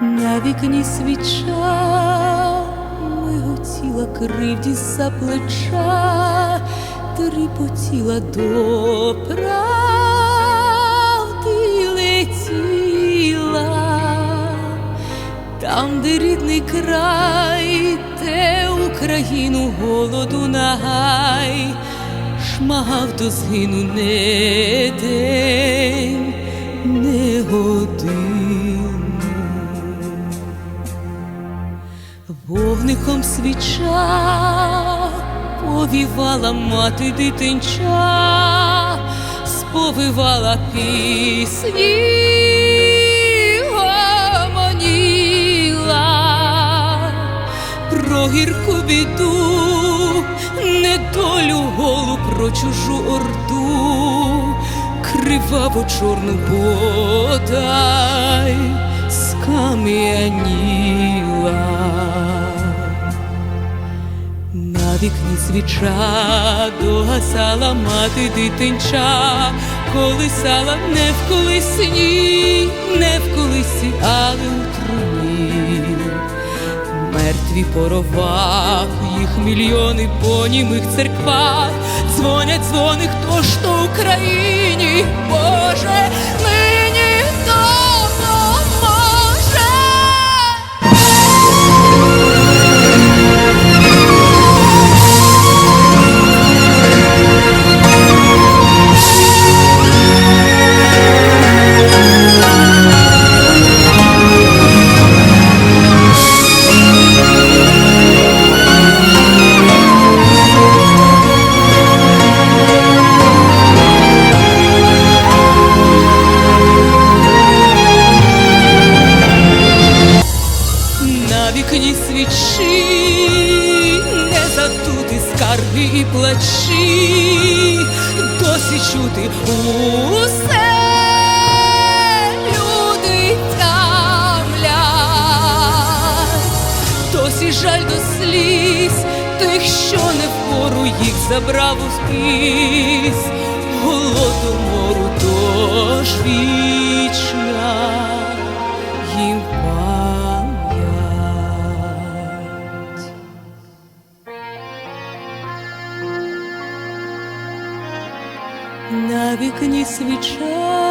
на вікні свіча, миготіла кривді за плеча, тріпотіла до правди летіла, там, де рідний край, де Україну голоду нагай, шмагав до згину не день, не годину. Вогником свіча повівала мати дитинча, сповивала пісні, гомоніла про гірку біду, недолю голу про чужу орду, криваво чорну бодай скам'яніла. Вікні свіча догасала мати дитинча, колисала не в колисні, не в колисі, але у труні. Мертві по ровах, їх мільйони по німих церквах, дзвонять дзвони, хто ж то Україні, Боже, нині На вікні свічі не задути скарги і плачі, досі чути усе люди досі жаль до сліз тих, що не впору їх забрав у спис, голодомору тож На вікні свіча